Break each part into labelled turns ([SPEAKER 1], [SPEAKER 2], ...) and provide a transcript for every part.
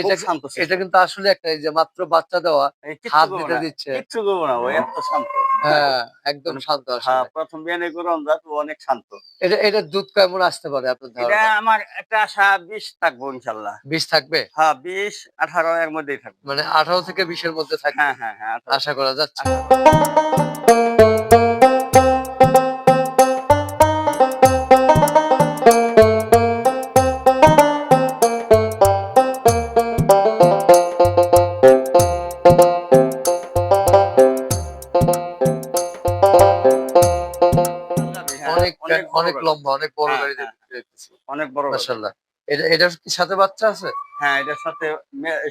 [SPEAKER 1] এটা
[SPEAKER 2] শান্ত
[SPEAKER 1] এটা কিন্তু আসলে একটা যে মাত্র বাচ্চা দেওয়া হাত দিতে দিচ্ছে।
[SPEAKER 2] কিচ্ছু করব না ও এত শান্ত।
[SPEAKER 1] হ্যাঁ একদম শান্ত
[SPEAKER 2] হ্যাঁ প্রথম বিয়ানে অনেক শান্ত।
[SPEAKER 1] এটা এটা দুধ কেমন আসতে পারে আপনার
[SPEAKER 2] এটা আমার একটা আশা বিশ থাকব ইনশাল্লাহ।
[SPEAKER 1] বিশ থাকবে?
[SPEAKER 2] হ্যাঁ বিশ আঠারো এর মধ্যেই থাকব।
[SPEAKER 1] মানে আঠারো থেকে বিশের মধ্যে থাকবে?
[SPEAKER 2] হ্যাঁ হ্যাঁ হ্যাঁ
[SPEAKER 1] আশা করা যাচ্ছে। অনেক
[SPEAKER 2] বড়।
[SPEAKER 1] মাশাআল্লাহ। এটা এটার কি সাথে বাচ্চা আছে?
[SPEAKER 2] হ্যাঁ এটার সাথে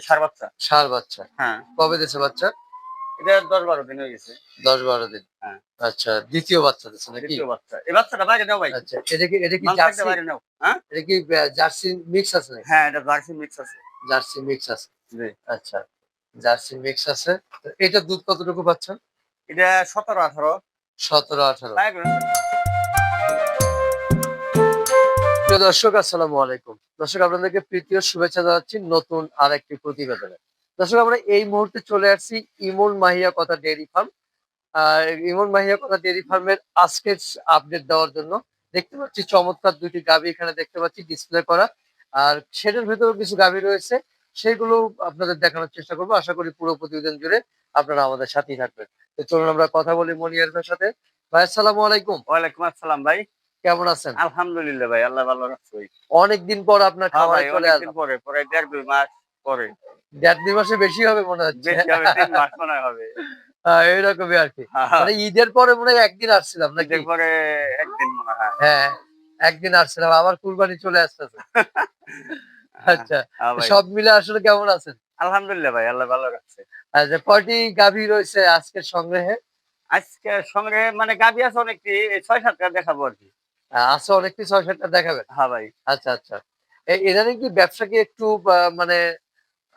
[SPEAKER 2] সার বাচ্চা।
[SPEAKER 1] সার বাচ্চা।
[SPEAKER 2] হ্যাঁ।
[SPEAKER 1] কবে দিছে বাচ্চা?
[SPEAKER 2] এটা দশ বারো দিন হয়ে গেছে।
[SPEAKER 1] দশ বারো দিন।
[SPEAKER 2] হ্যাঁ।
[SPEAKER 1] আচ্ছা দ্বিতীয় বাচ্চা দিচ্ছে নাকি?
[SPEAKER 2] দ্বিতীয় বাচ্চা। এই বাচ্চাটা বাইরে নাও ভাই।
[SPEAKER 1] আচ্ছা এটা কি এটা কি জার্সি?
[SPEAKER 2] বাইরে নাও। হ্যাঁ?
[SPEAKER 1] এটা কি জার্সি মিক্স আছে
[SPEAKER 2] হ্যাঁ এটা জার্সি মিক্স আছে।
[SPEAKER 1] জার্সি মিক্স আছে।
[SPEAKER 2] জি।
[SPEAKER 1] আচ্ছা জার্সি মিক্স আছে। এটা দুধ কতটুকু পাচ্ছেন?
[SPEAKER 2] এটা সতেরো আঠারো।
[SPEAKER 1] সতেরো আঠারো। প্রিয় দর্শক, আসসালামু আলাইকুম। দর্শক, আপনাদেরকে প্রীতীয় শুভেচ্ছা জানাচ্ছি নতুন আর একটি প্রতিবেদনে। দর্শক, আমরা এই মুহূর্তে চলে আসছি ইমন মাহিয়া কথা ডেয়ারি ফার্ম। আর ইমন মাহিয়া কথা ডেয়ারি ফার্মের আজকের আপডেট দেওয়ার জন্য দেখতে পাচ্ছি চমৎকার দুটি গাভি এখানে দেখতে পাচ্ছি ডিসপ্লে করা। আর সেটার ভেতরেও কিছু গাভি রয়েছে, সেগুলো আপনাদের দেখানোর চেষ্টা করব। আশা করি পুরো প্রতিবেদন জুড়ে আপনারা আমাদের সাথেই থাকবেন। তো চলুন আমরা কথা বলি মনিয়ার সাথে। ভাই, আসসালামু আলাইকুম।
[SPEAKER 2] ওয়ালাইকুম আসসালাম ভাই।
[SPEAKER 1] কেমন আছেন?
[SPEAKER 2] আলহামদুলিল্লাহ ভাই আল্লাহ ভালো রাখছে।
[SPEAKER 1] অনেকদিন পর আপনার
[SPEAKER 2] হ্যাঁ
[SPEAKER 1] খামারে চলে
[SPEAKER 2] অনেকদিন পরে পরে দেড় দুই মাস পরে।
[SPEAKER 1] দেড় দুই মাসে বেশি হবে মনে হচ্ছে।
[SPEAKER 2] বেশি হবে তিন মাস মনে হবে।
[SPEAKER 1] হ্যাঁ, এইরকমই আর কি।
[SPEAKER 2] হ্যাঁ,
[SPEAKER 1] মানে ঈদের পরে মনে হয় একদিন আসছিলাম নাকি?
[SPEAKER 2] ঈদের পরে একদিন মনে হয়।
[SPEAKER 1] হ্যাঁ একদিন আসছিলাম আবার কুরবানি চলে আসতেছে। আচ্ছা সব মিলে আসলে কেমন আছেন?
[SPEAKER 2] আলহামদুলিল্লাহ ভাই আল্লাহ ভালো রাখছে।
[SPEAKER 1] আচ্ছা কয়টি গাভী রয়েছে আজকের সংগ্রহে?
[SPEAKER 2] আজকে সঙ্গে মানে গাবি আছে অনেকটি ছয় সাতটা দেখাবো আর কি।
[SPEAKER 1] আছে অনেকটি ছয় সেটা দেখাবেন।
[SPEAKER 2] হ্যাঁ ভাই।
[SPEAKER 1] আচ্ছা আচ্ছা। এ- ইদানিং কি ব্যবসা কি একটু মানে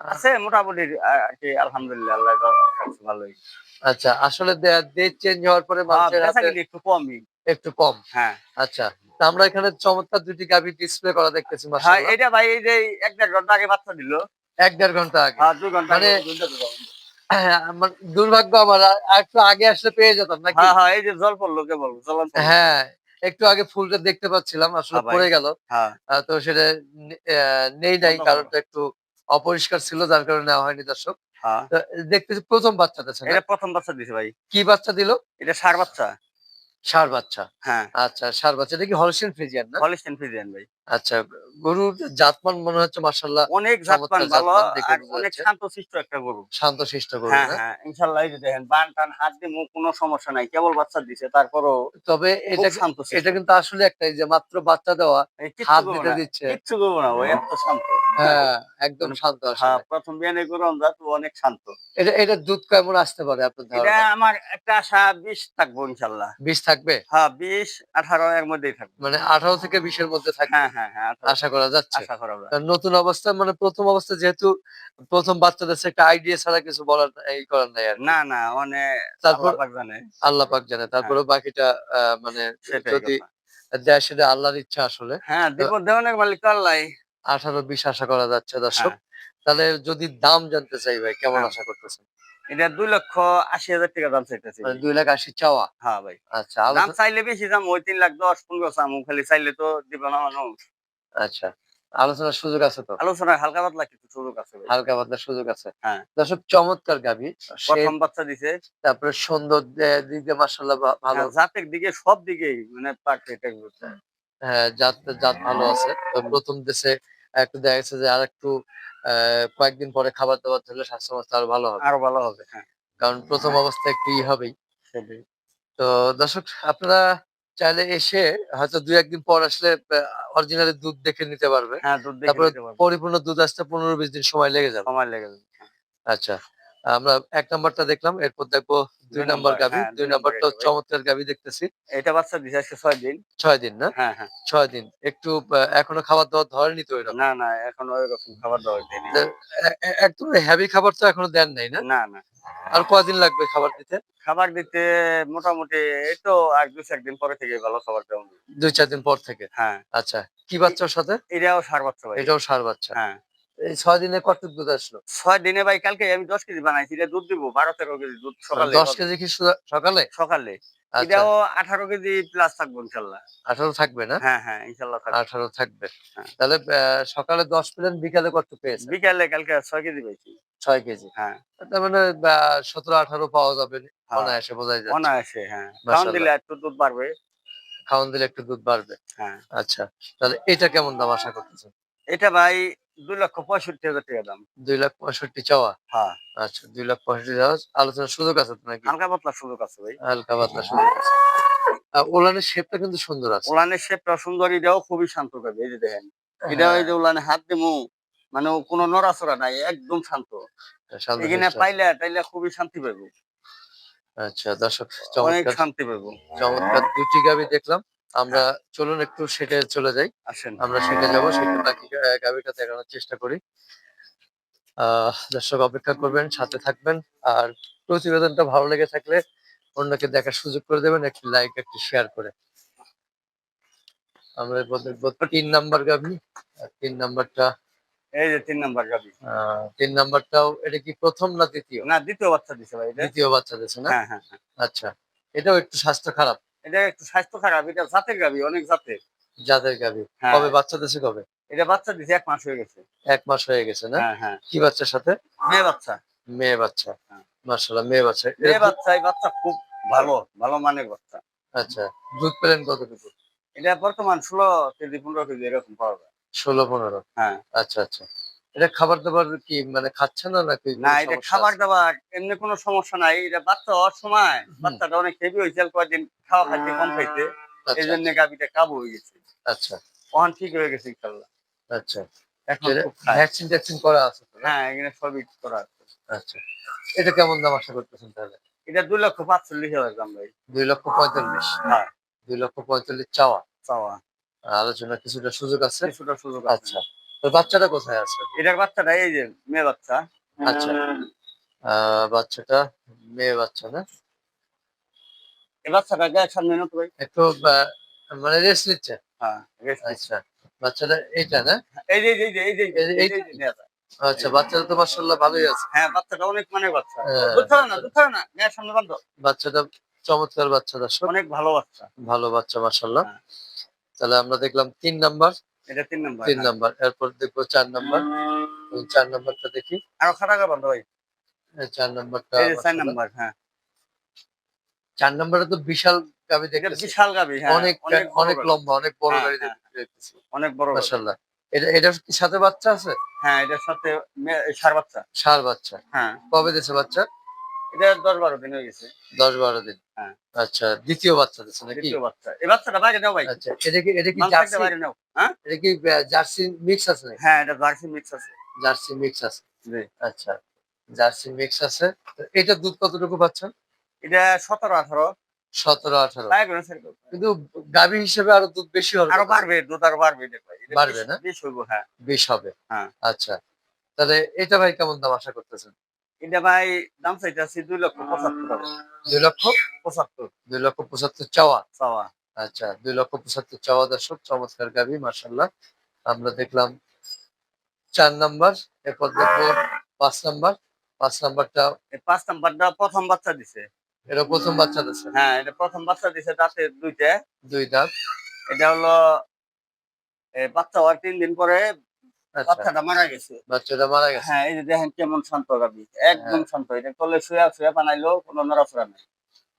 [SPEAKER 2] আছে মোটামুটি আর কি আলহামদুলিল্লাহ আল্লাহ ভালোই।
[SPEAKER 1] আচ্ছা আসলে ডেট চেঞ্জ হওয়ার পরে
[SPEAKER 2] হ্যাঁ,
[SPEAKER 1] মানুষের হাতে
[SPEAKER 2] একটু কমই।
[SPEAKER 1] একটু কম।
[SPEAKER 2] হ্যাঁ।
[SPEAKER 1] আচ্ছা তা আমরা এখানে চমৎকার দুটি গাভী ডিসপ্লে করা দেখতেছি
[SPEAKER 2] হ্যাঁ এটা ভাই এই যে এক দেড় ঘণ্টা আগে বাচ্চা দিল।
[SPEAKER 1] এক দেড় ঘণ্টা আগে।
[SPEAKER 2] হ্যাঁ দুই ঘণ্টা
[SPEAKER 1] মানে-। হ্যাঁ, দুর্ভাগ্য আমার একটু আগে আসলে পেয়ে যেতাম নাকি?
[SPEAKER 2] হ্যাঁ হ্যাঁ এই যে জল পড়ল কেবল
[SPEAKER 1] হ্যাঁ একটু আগে ফুলটা দেখতে পাচ্ছিলাম আসলে
[SPEAKER 2] হ্যাঁ
[SPEAKER 1] পড়ে গেল।
[SPEAKER 2] হ্যাঁ।
[SPEAKER 1] তো সেটা আহ, নেই নাই
[SPEAKER 2] কারণ
[SPEAKER 1] কারণটা একটু অপরিষ্কার ছিল যার কারণে নেওয়া হয়নি দর্শক।
[SPEAKER 2] হ্যাঁ।
[SPEAKER 1] তো দেখতেছি প্রথম বাচ্চাটা
[SPEAKER 2] এটা প্রথম বাচ্চা দিছে ভাই।
[SPEAKER 1] কি বাচ্চা দিল?
[SPEAKER 2] এটা সার বাচ্চা।
[SPEAKER 1] ষাঁড় বাচ্চা।
[SPEAKER 2] হ্যাঁ।
[SPEAKER 1] আচ্ছা ষাঁড় বাচ্চা। এটা কি হলস্টেইন ফ্রিজিয়ান না?
[SPEAKER 2] হলিস্টেন ফ্রিজিয়ান ভাই।
[SPEAKER 1] আচ্ছা গরুর জাতমান মনে হচ্ছে মার্শাল্লাহ
[SPEAKER 2] অনেক জাতমান ভালো অনেক
[SPEAKER 1] যাচ্ছে।
[SPEAKER 2] শান্ত শিষ্ট একটা গরু।
[SPEAKER 1] শান্ত শিষ্ট গরু
[SPEAKER 2] হ্যাঁ হ্যাঁ ইনশাল্লাহ এই যে দেখেন বান টান হাত দিয়ে মুখ কোনো সমস্যা নাই। কেবল বাচ্চা দিছে তারপরও
[SPEAKER 1] তবে এটা
[SPEAKER 2] শান্ত
[SPEAKER 1] এটা কিন্তু আসলে একটা যে মাত্র বাচ্চা দেওয়া হাত দিতে দিচ্ছে।
[SPEAKER 2] কিচ্ছু করব না ও এত শান্ত।
[SPEAKER 1] হ্যাঁ একদম শান্ত
[SPEAKER 2] হ্যাঁ প্রথম বিয়ানে গরু অঞ্জাত ও অনেক শান্ত।
[SPEAKER 1] এটা এটা দুধ কেমন আসতে পারে আপনার
[SPEAKER 2] এটা আমার একটা আশা বিশ থাকব ইনশাল্লাহ।
[SPEAKER 1] বিশ থাকবে?
[SPEAKER 2] হ্যাঁ বিশ আঠারো এর মধ্যেই থাকব।
[SPEAKER 1] মানে আঠারো থেকে বিশের মধ্যে থাকবে?
[SPEAKER 2] হ্যাঁ হ্যাঁ হ্যাঁ
[SPEAKER 1] আশা করা যাচ্ছে।
[SPEAKER 2] আশা করা
[SPEAKER 1] নতুন অবস্থা মানে প্রথম অবস্থা যেহেতু প্রথম বাচ্চাদের একটা আইডিয়া ছাড়া কিছু বলার এই করার নাই আর
[SPEAKER 2] না না অনেক
[SPEAKER 1] তারপর
[SPEAKER 2] আল্লাহ পাক জানে।
[SPEAKER 1] আল্লাহ পাক জানে। তারপরে বাকিটা আহ, মানে যদি। দেয় সেটা আল্লাহর ইচ্ছা আসলে।
[SPEAKER 2] হ্যাঁ দিব দেওয়ানের মালিক আল্লাহ
[SPEAKER 1] আঠারো বিশ আশা করা যাচ্ছে দর্শক।
[SPEAKER 2] হ্যাঁ।
[SPEAKER 1] তাহলে যদি দাম জানতে চাই ভাই কেমন
[SPEAKER 2] হ্যাঁ।
[SPEAKER 1] আশা করতেছেন?
[SPEAKER 2] এটা দুই লক্ষ আশি হাজার টাকা দাম চাইতেছি।
[SPEAKER 1] মানে দুই লাখ আশি চাওয়া?
[SPEAKER 2] হ্যাঁ ভাই।
[SPEAKER 1] আচ্ছা
[SPEAKER 2] দাম চাইলে বেশি দাম ওই তিন লাখ দশ পনেরো চামু খালি চাইলে তো দিব না মানুষ।
[SPEAKER 1] আচ্ছা আলোচনার সুযোগ আছে তো?
[SPEAKER 2] আলোচনায় হালকা পাতলা কিছু সুযোগ আছে
[SPEAKER 1] হালকা পাতলার সুযোগ আছে।
[SPEAKER 2] হ্যাঁ।
[SPEAKER 1] দর্শক চমৎকার গাবি।
[SPEAKER 2] প্রথম বাচ্চা দিছে।
[SPEAKER 1] তারপরে সুন্দর দে- দিকে মার্শাল্লাহ ভালো।
[SPEAKER 2] হ্যাঁ, জাতের দিকে সব দিকেই মানে পারফেক্ট
[SPEAKER 1] জাত জাত ভালো আছে। প্রথম দেশে একটু দেখা গেছে যে আর একটু কয়েকদিন পরে খাবার দাবার ধরলে স্বাস্থ্য অবস্থা আরও ভালো হবে।
[SPEAKER 2] আরও ভালো হবে হ্যাঁ।
[SPEAKER 1] কারণ প্রথম অবস্থায় একটু ই হবেই। তো দর্শক আপনারা চাইলে এসে হয়তো দুই একদিন পর আসলে অরিজিনালি দুধ দেখে নিতে পারবে
[SPEAKER 2] হ্যাঁ দুধ
[SPEAKER 1] তারপরে পরিপূর্ণ দুধ আসতে পনেরো বিশ দিন সময় লেগে যাবে।
[SPEAKER 2] সময় লেগে যাবে
[SPEAKER 1] আচ্ছা। আমরা এক নাম্বারটা দেখলাম এরপর দেখব দুই
[SPEAKER 2] দুই
[SPEAKER 1] নাম্বার গাভি
[SPEAKER 2] হ্যাঁ,
[SPEAKER 1] দুই
[SPEAKER 2] দুই
[SPEAKER 1] নাম্বারটা। চমৎকার গাভি দেখতেছি।
[SPEAKER 2] এটা বাচ্চা দিছে আজকে ছয় দিন।
[SPEAKER 1] ছয় দিন না?
[SPEAKER 2] হ্যাঁ হ্যাঁ।
[SPEAKER 1] ছয় দিন। একটু এখনও খাবার দাবার ধরেনি তো এরকম?
[SPEAKER 2] না না এখনও ওই রকম খাবার দাবার দেয়নি।
[SPEAKER 1] একদম হেভি খাবার তো এখনও দেন নাই না?
[SPEAKER 2] না না।
[SPEAKER 1] আর কয়দিন লাগবে খাবার দিতে?
[SPEAKER 2] খাবার দিতে মোটামুটি এই তো আর দু চার দিন পরে থেকে ভালো খাবার দেওয়া
[SPEAKER 1] দুই চার দিন পর থেকে?
[SPEAKER 2] হ্যাঁ।
[SPEAKER 1] আচ্ছা কি বাচ্চার সাথে?
[SPEAKER 2] এটাও সার বাচ্চা
[SPEAKER 1] এটাও সার বাচ্চা।
[SPEAKER 2] হ্যাঁ।
[SPEAKER 1] ছয় দিনে কতটুকু দুধ আসলো?
[SPEAKER 2] ছয় দিনে ভাই কালকে আমি দশ কেজি বানাইছি এটা দুধ দিব বারো তেরো কেজি দুধ সকালে।
[SPEAKER 1] দশ কেজি কি সকালে?
[SPEAKER 2] সকালে।
[SPEAKER 1] আচ্ছা।
[SPEAKER 2] এটাও আঠারো কেজি প্লাস থাকব ইনশাল্লাহ।
[SPEAKER 1] আঠারো থাকবে না?
[SPEAKER 2] হ্যাঁ হ্যাঁ ইনশাল্লাহ
[SPEAKER 1] আঠারো থাকবে।
[SPEAKER 2] হ্যাঁ।
[SPEAKER 1] তাহলে সকালে দশ পেলেন বিকালে কত পেয়েছে
[SPEAKER 2] বিকালে কালকে ছয় কেজি পেয়েছি।
[SPEAKER 1] ছয় কেজি।
[SPEAKER 2] হ্যাঁ।
[SPEAKER 1] তার মানে সতেরো আঠারো পাওয়া যাবে
[SPEAKER 2] হ্যাঁ।
[SPEAKER 1] অনায়াসে বোঝাই যাচ্ছে।
[SPEAKER 2] অনায়াসে হ্যাঁ। দিলে একটু দুধ বাড়বে।
[SPEAKER 1] খাওয়ান দিলে একটু দুধ বাড়বে।
[SPEAKER 2] হ্যাঁ।
[SPEAKER 1] আচ্ছা। তাহলে এটা কেমন দাম আশা করতেছেন?
[SPEAKER 2] এটা ভাই দুই লক্ষ পঁয়ষট্টি হাজার টাকা দাম।
[SPEAKER 1] দুই লাখ পঁয়ষট্টি চাওয়া?
[SPEAKER 2] হ্যাঁ।
[SPEAKER 1] আচ্ছা দুই লাখ পঁয়ষট্টি চাওয়া। আলোচনার সুযোগ আছে তো নাকি?
[SPEAKER 2] হালকা পাতলা সুযোগ আছে ভাই।
[SPEAKER 1] হালকা পাতলা সুযোগ আছে। ওলানের শেপটা কিন্তু সুন্দর আছে।
[SPEAKER 2] উলানের শেপটা সুন্দর এটাও খুবই শান্ত করবে এই যে দেখেন। এটা
[SPEAKER 1] হ্যাঁ,
[SPEAKER 2] ওই যে উলানে হাত দিমু মানে কোনো নড়াচড়া নাই একদম শান্ত।
[SPEAKER 1] সামনে
[SPEAKER 2] এখানে। পাইলে টাইলে খুবই শান্তি পাইবো।
[SPEAKER 1] আচ্ছা দর্শক
[SPEAKER 2] অনেক শান্তি পাইবো।
[SPEAKER 1] চমৎকার দুটি গাবি দেখলাম। আমরা চলুন একটু সেটে চলে যাই।
[SPEAKER 2] আসেন।
[SPEAKER 1] আমরা সেটে যাব সেটে বাকি গাবিটা দেখানোর চেষ্টা করি। আহ দর্শক অপেক্ষা করবেন সাথে থাকবেন আর প্রতিবেদনটা ভালো লেগে থাকলে অন্যকে দেখার সুযোগ করে দেবেন একটি লাইক একটি শেয়ার করে। আমরা দেখব তিন নাম্বার গাবি আর তিন নাম্বারটা
[SPEAKER 2] এই যে তিন নাম্বার গাবি
[SPEAKER 1] তিন নাম্বারটাও এটা কি প্রথম না দ্বিতীয়?
[SPEAKER 2] না দ্বিতীয় বাচ্চা দিছে ভাই
[SPEAKER 1] দ্বিতীয় বাচ্চা দিছে না?
[SPEAKER 2] হ্যাঁ হ্যাঁ হ্যাঁ।
[SPEAKER 1] আচ্ছা এটাও একটু স্বাস্থ্য খারাপ।
[SPEAKER 2] এটা একটু স্বাস্থ্য খারাপ এটা জাতের গাবি অনেক জাতের।
[SPEAKER 1] যাদের গাবি।
[SPEAKER 2] হ্যাঁ।
[SPEAKER 1] কবে বাচ্চা দিয়েছে কবে?
[SPEAKER 2] এটা বাচ্চা দিছে এক মাস হয়ে গেছে।
[SPEAKER 1] এক মাস হয়ে গেছে না?
[SPEAKER 2] হ্যাঁ হ্যাঁ।
[SPEAKER 1] কি বাচ্চার সাথে?
[SPEAKER 2] মেয়ে বাচ্চা।
[SPEAKER 1] মেয়ে বাচ্চা।
[SPEAKER 2] হ্যাঁ।
[SPEAKER 1] মার্শাল্লাহ মেয়ে বাচ্চা।
[SPEAKER 2] মেয়ে বাচ্চা এই বাচ্চা খুব ভালো ভালো মানের বাচ্চা।
[SPEAKER 1] আচ্ছা দুধ পেলেন কতটুকু?
[SPEAKER 2] এটা বর্তমান ষোলো কেজি পনেরো কেজি এরকম পাওয়া যায়।
[SPEAKER 1] ষোলো পনেরো।
[SPEAKER 2] হ্যাঁ।
[SPEAKER 1] আচ্ছা আচ্ছা। এটা খাবার দাবার কি মানে খাচ্ছে না নাকি
[SPEAKER 2] না এটা খাবার দাবার এমনি কোনো সমস্যা নাই। এটা বাচ্চা হওয়ার সময় বাচ্চাটা অনেক হেভি হয়েছে কয়েকদিন খাওয়া খাইতে কম খাইতে। এই
[SPEAKER 1] আচ্ছা।
[SPEAKER 2] জন্য গাবিটা কাবু হয়ে গেছে।
[SPEAKER 1] আচ্ছা।
[SPEAKER 2] তখন ঠিক হয়ে গেছে ইনশাল্লাহ।
[SPEAKER 1] আচ্ছা। ভ্যাকসিন ট্যাকসিন করা আছে
[SPEAKER 2] হ্যাঁ এখানে সবই করা আছে।
[SPEAKER 1] আচ্ছা। এটা কেমন দাম আশা করতেছেন তাহলে?
[SPEAKER 2] এটা দুই লক্ষ পাঁচচল্লিশ হাজার দাম ভাই।
[SPEAKER 1] দুই লক্ষ পঁয়তাল্লিশ।
[SPEAKER 2] হ্যাঁ।
[SPEAKER 1] দুই লক্ষ পঁয়তাল্লিশ চাওয়া।
[SPEAKER 2] চাওয়া।
[SPEAKER 1] আলোচনা কিছুটা সুযোগ আছে?
[SPEAKER 2] কিছুটা সুযোগ
[SPEAKER 1] আচ্ছা। বাচ্চাটা কোথায় আছে?
[SPEAKER 2] এটার বাচ্চাটা এই যে মেয়ে বাচ্চা।
[SPEAKER 1] আচ্ছা। আহ, বাচ্চাটা মেয়ে বাচ্চা না?
[SPEAKER 2] এই বাচ্চাটা গায়ে সামনে নত ভাই।
[SPEAKER 1] একটু মানে রেস্ট নিচ্ছে?
[SPEAKER 2] হ্যাঁ
[SPEAKER 1] আচ্ছা বাচ্চাটা এইটা না?
[SPEAKER 2] এই যে এই যে এই যে এই যে
[SPEAKER 1] এই। আচ্ছা বাচ্চাটা তো মার্শাল্লাহ ভালোই আছে।
[SPEAKER 2] হ্যাঁ বাচ্চাটা অনেক মানের বাচ্চা।
[SPEAKER 1] হ্যাঁ।
[SPEAKER 2] দুধ না দুধ না গায়ে সামনে বান্ধব
[SPEAKER 1] বাচ্চাটা চমৎকার বাচ্চা দর্শক।
[SPEAKER 2] অনেক ভালো বাচ্চা।
[SPEAKER 1] ভালো বাচ্চা মার্শাল্লাহ
[SPEAKER 2] হ্যাঁ।
[SPEAKER 1] তাহলে আমরা দেখলাম তিন নাম্বার।
[SPEAKER 2] এটা তিন নম্বর
[SPEAKER 1] তিন নাম্বার এরপর দেখব চার নাম্বার। চার নাম্বারটা দেখি।
[SPEAKER 2] আরও খাটাকা বান্ধব ভাই।
[SPEAKER 1] চার নাম্বারটা
[SPEAKER 2] চার
[SPEAKER 1] মাশাআল্লাহ।
[SPEAKER 2] হ্যাঁ।
[SPEAKER 1] চার নাম্বারে তো বিশাল গাবি
[SPEAKER 2] এটা
[SPEAKER 1] দেখতেছি।
[SPEAKER 2] বিশাল গাবি হ্যাঁ।
[SPEAKER 1] অনেক
[SPEAKER 2] অনেক।
[SPEAKER 1] লম্বা অনেক বড়
[SPEAKER 2] হ্যাঁ, হ্যাঁ।
[SPEAKER 1] দেখতেছি।
[SPEAKER 2] অনেক বড়।
[SPEAKER 1] এটা এটার কি সাথে বাচ্চা আছে?
[SPEAKER 2] হ্যাঁ এটার সাথে ষাঁড় বাচ্চা।
[SPEAKER 1] বাচ্চা।
[SPEAKER 2] হ্যাঁ।
[SPEAKER 1] কবে দিছে বাচ্চা?
[SPEAKER 2] এটা দশ বারো দিন হয়ে গেছে।
[SPEAKER 1] দশ বারো দিন।
[SPEAKER 2] হ্যাঁ।
[SPEAKER 1] আচ্ছা দ্বিতীয় বাচ্চা দিচ্ছে নাকি?
[SPEAKER 2] দ্বিতীয় বাচ্চা। এই বাচ্চাটা বাইরে নাও ভাই।
[SPEAKER 1] আচ্ছা এটা কি এটা কি জার্সি?
[SPEAKER 2] বাইরে নাও। হ্যাঁ?
[SPEAKER 1] এটা কি জার্সি মিক্স আছে
[SPEAKER 2] হ্যাঁ এটা জার্সি মিক্স আছে।
[SPEAKER 1] জার্সি মিক্স আছে।
[SPEAKER 2] জি।
[SPEAKER 1] আচ্ছা জার্সি মিক্স আছে। তো এটার দুধ কতটুকু পাচ্ছেন?
[SPEAKER 2] এটা সতেরো আঠারো।
[SPEAKER 1] সতেরো আঠারো। কিন্তু গাভী হিসেবে আরও দুধ বেশি হবে।
[SPEAKER 2] আরও বাড়বে দুধ আরও বাড়বে ভাই।
[SPEAKER 1] বাড়বে না?
[SPEAKER 2] বিশ হইব হ্যাঁ।
[SPEAKER 1] বেশ হবে।
[SPEAKER 2] হ্যাঁ।
[SPEAKER 1] আচ্ছা তাহলে এটা ভাই কেমন দাম আশা করতেছেন?
[SPEAKER 2] এটা ভাই দাম চাইতেছি দুই লক্ষ পঁচাত্তর
[SPEAKER 1] দুই লক্ষ?
[SPEAKER 2] পঁচাত্তর।
[SPEAKER 1] দুই লক্ষ পঁচাত্তর চাওয়া?
[SPEAKER 2] চাওয়া।
[SPEAKER 1] আচ্ছা দুই লক্ষ পঁচাত্তর চাওয়া দর্শক চমৎকার গাভী মার্শাল্লাহ আমরা দেখলাম চার নাম্বার এরপর দেখব পাঁচ নাম্বার। পাঁচ নাম্বারটা
[SPEAKER 2] পাঁচ নাম্বারটা প্রথম বাচ্চা দিছে।
[SPEAKER 1] এটা প্রথম বাচ্চা দিছে?
[SPEAKER 2] হ্যাঁ এটা প্রথম বাচ্চা দিছে তাতে দুইটা।
[SPEAKER 1] দুই দাঁত।
[SPEAKER 2] এটা হলো বাচ্চা হওয়ার তিন দিন পরে বাচ্চাটা মারা গেছে।
[SPEAKER 1] বাচ্চাটা মারা গেছে।
[SPEAKER 2] হ্যাঁ এই যে দেখেন কেমন শান্ত গাবি একদম শান্ত এটা তলে শুয়া শুয়া বানাইলো কোনো নড়াচড়া নাই।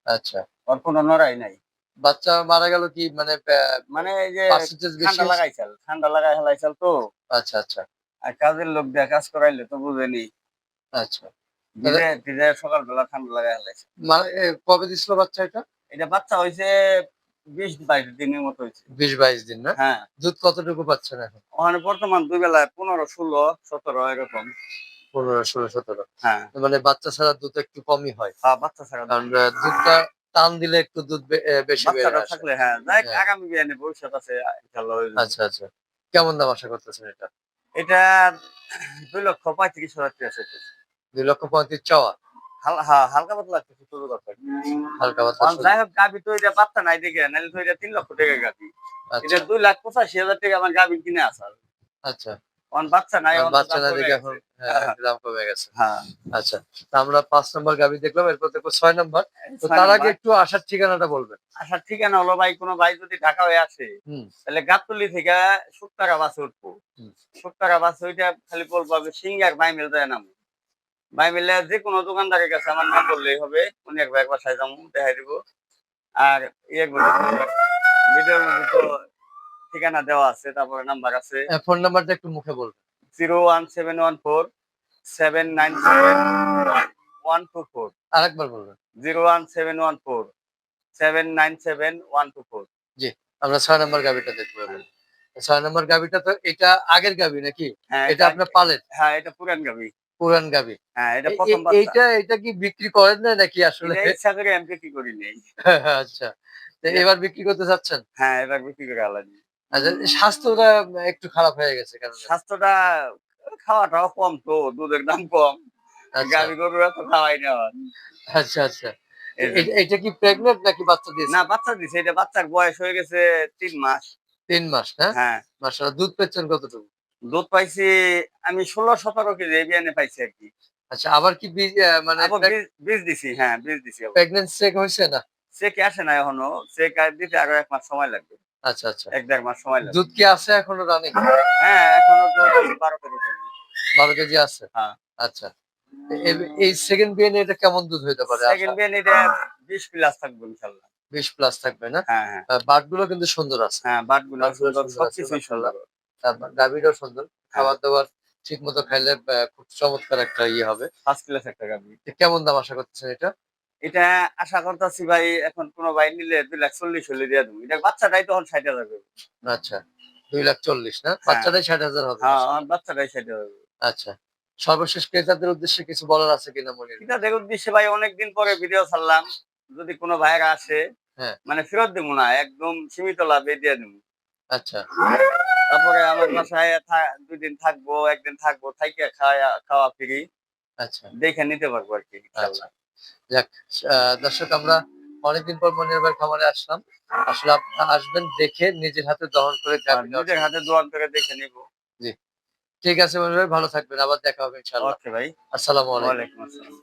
[SPEAKER 1] আচ্ছা।
[SPEAKER 2] ওর কোনো নড়াই নাই।
[SPEAKER 1] বাচ্চা মারা গেল কি? মানে
[SPEAKER 2] মানে এই যে ঠান্ডা লাগাইছাল ঠান্ডা লাগাই হেলাইছাল তো।
[SPEAKER 1] আচ্ছা আচ্ছা।
[SPEAKER 2] আর কাজের লোক দিয়ে কাজ করাইলে তো বুঝেনি।
[SPEAKER 1] আচ্ছা।
[SPEAKER 2] সকালবেলা ঠান্ডা লাগাই হেলাইছে।
[SPEAKER 1] মানে কবে দিছিল বাচ্চা এটা?
[SPEAKER 2] এটা বাচ্চা হয়েছে বিশ বাইশ দিনের মতো হয়েছে।
[SPEAKER 1] বিশ বাইশ দিন না?
[SPEAKER 2] হ্যাঁ।
[SPEAKER 1] দুধ কতটুকু পাচ্ছেন এখন?
[SPEAKER 2] ওখানে বর্তমান দুই বেলায় পনেরো ষোলো সতেরো এরকম।
[SPEAKER 1] পনেরো ষোলো সতেরো।
[SPEAKER 2] হ্যাঁ।
[SPEAKER 1] মানে বাচ্চা ছাড়া দুধ একটু কমই হয়।
[SPEAKER 2] হ্যাঁ বাচ্চা ছাড়া
[SPEAKER 1] কারণ দুধটা টান দিলে একটু দুধ বেশি।
[SPEAKER 2] থাকলে হ্যাঁ যাই
[SPEAKER 1] হ্যাঁ।
[SPEAKER 2] আগামী বিয়ানে ভবিষ্যৎ আছে।
[SPEAKER 1] আচ্ছা আচ্ছা। কেমন দাম আশা করতেছেন এটা?
[SPEAKER 2] এটা দুই লক্ষ পঁয়ত্রিশ হাজার টাকা
[SPEAKER 1] দুই লক্ষ পঁয়ত্রিশ চাওয়া?
[SPEAKER 2] হাল- হালকা পাতলা কিছু শুরু করতে।
[SPEAKER 1] হালকা পাতলা
[SPEAKER 2] যাই হোক গাবি তো এটা বাচ্চা নাই দেখে নাহলে তো এটা তিন লক্ষ টাকা গাবি এটা দুই লাখ পঁচাশি হাজার টাকা আমার গাবি কিনে আসার
[SPEAKER 1] আচ্ছা।
[SPEAKER 2] বাচ্চা নাই
[SPEAKER 1] বাচ্চা না দেখে এখন হ্যাঁ, দাম কমে গেছে।
[SPEAKER 2] হ্যাঁ।
[SPEAKER 1] আচ্ছা আমরা পাঁচ নম্বর গাবি দেখলাম এরপর দেখব ছয় নম্বর। তো তার আগে একটু আসার ঠিকানাটা বলবেন।
[SPEAKER 2] আসার ঠিকানা হলো ভাই কোনো ভাই যদি ঢাকা হয়ে আসে তাহলে গাবতলি থেকে সুত্তারা বাসে উঠবো। সুত্তারা বাসে ওইটা খালি বলব সিঙ্গার বাই মিল যায় নাম বাই মিলে যে কোনো দোকানদারের কাছে আমার নাম বললেই হবে। উনি একবার একবার সাই যাব দেখাই দিব। আর ইয়ে ভিডিওর মধ্যে তো ঠিকানা দেওয়া আছে তারপরে নাম্বার আছে।
[SPEAKER 1] ফোন নাম্বারটা একটু মুখে বলবেন।
[SPEAKER 2] Zero one seven one four seven nine seven one two four.
[SPEAKER 1] আরেকবার বলবেন।
[SPEAKER 2] Zero one seven one four seven nine seven one two four.
[SPEAKER 1] জি আমরা ছয় নম্বর গাবিটা দেখতে পাবেন ছয় নম্বর গাবিটা তো এটা আগের গাবি নাকি?
[SPEAKER 2] হ্যাঁ
[SPEAKER 1] এটা আপনার পালেন
[SPEAKER 2] হ্যাঁ এটা পুরান গাবি
[SPEAKER 1] পুরান গাবি।
[SPEAKER 2] হ্যাঁ এটা প্রথম
[SPEAKER 1] এইটা এটা কি বিক্রি করেন না নাকি আসলে?
[SPEAKER 2] ইচ্ছা করে আমি বিক্রি করি নেই।
[SPEAKER 1] আচ্ছা। এবার বিক্রি করতে চাচ্ছেন?
[SPEAKER 2] হ্যাঁ এবার বিক্রি করে আলাদা
[SPEAKER 1] আচ্ছা স্বাস্থ্যটা একটু খারাপ হয়ে গেছে কারণ।
[SPEAKER 2] স্বাস্থ্যটা খাওয়াটাও কম তো দুধের দাম কম।
[SPEAKER 1] আচ্ছা।
[SPEAKER 2] গাভি গরুরা তো খাওয়াই না
[SPEAKER 1] আচ্ছা আচ্ছা। এটা কি প্রেগনেন্ট নাকি বাচ্চা দিয়েছে?
[SPEAKER 2] না বাচ্চা দিছে এটা বাচ্চার বয়স হয়ে গেছে তিন মাস।
[SPEAKER 1] তিন মাস হ্যাঁ
[SPEAKER 2] হ্যাঁ।
[SPEAKER 1] মাসাল্লাহ দুধ পেচ্ছেন কতটুকু?
[SPEAKER 2] দুধ পাইছি আমি ষোলো সতেরো কেজি এবিএনে পাইছি আর কি।
[SPEAKER 1] আচ্ছা আবার কি বীজ মানে
[SPEAKER 2] বীজ দিছি হ্যাঁ বীজ দিছি আবার।
[SPEAKER 1] প্রেগনেন্সি চেক হয়েছে না?
[SPEAKER 2] চেক আসে না এখনও চেক দিতে আরও এক মাস সময় লাগবে।
[SPEAKER 1] আচ্ছা আচ্ছা।
[SPEAKER 2] এক দেড় মাস সময় লাগবে।
[SPEAKER 1] দুধ কি আছে এখনও রানিং?
[SPEAKER 2] হ্যাঁ এখনও দুধ বারো কেজি।
[SPEAKER 1] বারো কেজি আছে?
[SPEAKER 2] হ্যাঁ।
[SPEAKER 1] আচ্ছা। এই সেকেন্ড বিয়ে এটা কেমন দুধ হতে পারে?
[SPEAKER 2] সেকেন্ড বিয়ান এটা বিশ প্লাস থাকবে ইনশাল্লাহ।
[SPEAKER 1] বিশ প্লাস থাকবে না?
[SPEAKER 2] হ্যাঁ হ্যাঁ।
[SPEAKER 1] বাটগুলো কিন্তু সুন্দর আছে।
[SPEAKER 2] হ্যাঁ বাটগুলো
[SPEAKER 1] বাটগুলো
[SPEAKER 2] সুন্দর সবকিছুই সুন্দর।
[SPEAKER 1] গাভিটাও সুন্দর
[SPEAKER 2] হ্যাঁ।
[SPEAKER 1] খাবার দাবার ঠিক মতো খাইলে খুব চমৎকার একটা ইয়ে হবে।
[SPEAKER 2] ফার্স্ট ক্লাস একটা গাভি।
[SPEAKER 1] কেমন দাম আশা করতেছেন এটা?
[SPEAKER 2] এটা আশা করতেছি ভাই এখন কোন ভাই নিলে দুই লাখ চল্লিশ হলে দিয়ে দেবো। এটা বাচ্চাটাই তখন ষাট হাজার হবে
[SPEAKER 1] আচ্ছা দুই লাখ চল্লিশ না? বাচ্চাটাই ষাট হাজার হবে।
[SPEAKER 2] হ্যাঁ বাচ্চাটাই ষাট হাজার হবে।
[SPEAKER 1] আচ্ছা সর্বশেষ ক্রেতাদের উদ্দেশ্যে কিছু বলার আছে কিনা মনে
[SPEAKER 2] দেখো উদ্দেশ্যে ভাই অনেকদিন পরে ভিডিও ছাড়লাম। যদি কোনো ভাইয়েরা আসে
[SPEAKER 1] হ্যাঁ।
[SPEAKER 2] মানে ফেরত দেবো না একদম সীমিত লাভে দিয়ে দেবো।
[SPEAKER 1] আচ্ছা।
[SPEAKER 2] তারপরে আমার বাসায় থা- দুই দিন থাকব একদিন থাকব থাইকে খাওয়া খাওয়া ফ্রি
[SPEAKER 1] আচ্ছা।
[SPEAKER 2] দেখে নিতে পারব আর কি
[SPEAKER 1] আচ্ছা। যাক দর্শক আমরা অনেকদিন পর মনির ভাই খামারে আসলাম। আসলে আপনারা আসবেন দেখে নিজের হাতে দহন করে গাভী
[SPEAKER 2] নিজের হাতে দোয়ান করে দেখে নিবো।
[SPEAKER 1] ঠিক আছে মনির ভাই ভালো থাকবেন। আবার দেখা হবে ইনশাআল্লাহ।
[SPEAKER 2] ওকে ভাই।
[SPEAKER 1] আসসালামু আলাইকুম।
[SPEAKER 2] ওয়ালাইকুম আসসালাম।